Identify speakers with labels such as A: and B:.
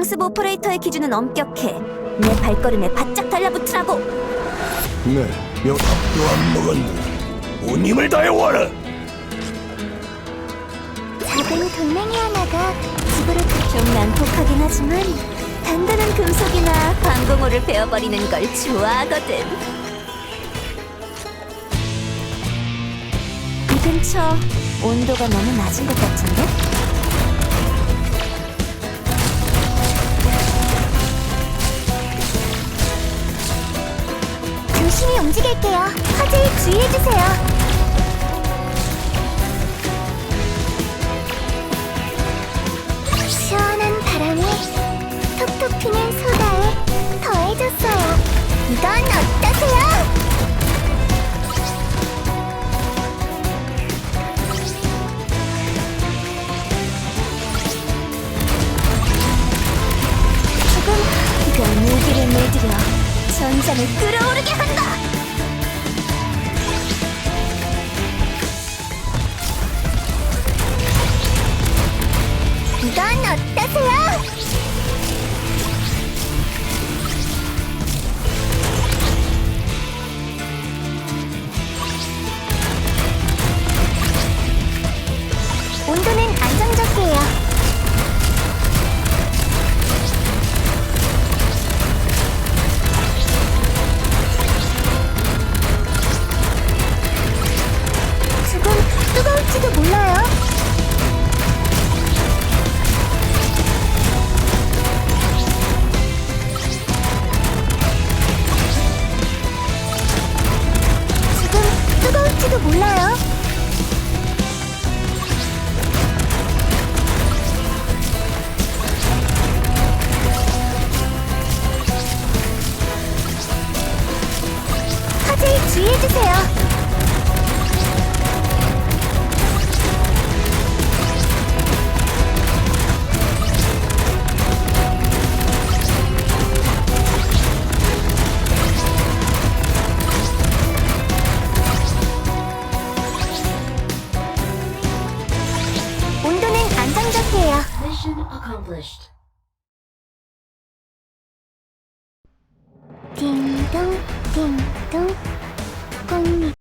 A: 강습 오퍼레이터의 기준은 엄격해. 내 발걸음에 바짝 달라붙으라고.
B: 네, 명 밥도 안 먹었는데 온 힘을 다해 와라.
C: 작은 돌멩이 하나가 집으로 가-
A: 좀 난폭하긴 하지만 단단한 금속이나 방공호를 베어버리는 걸 좋아하거든. 이 근처 온도가 너무 낮은 것 같은데?
C: 조심히 움직일게요. 화재에 주의해주세요. 시원한 바람이 톡톡 튀는 소다에 더해졌어요. 이건 어떠세요?
A: 조금 그 무기를 물들여 전장을 끌어오르게 한다!
C: 이건 어떠세요? 온도 주의해주세요. 온도는 안정적이에요.
D: Mission accomplished.
C: 띵동 띵동 ตึ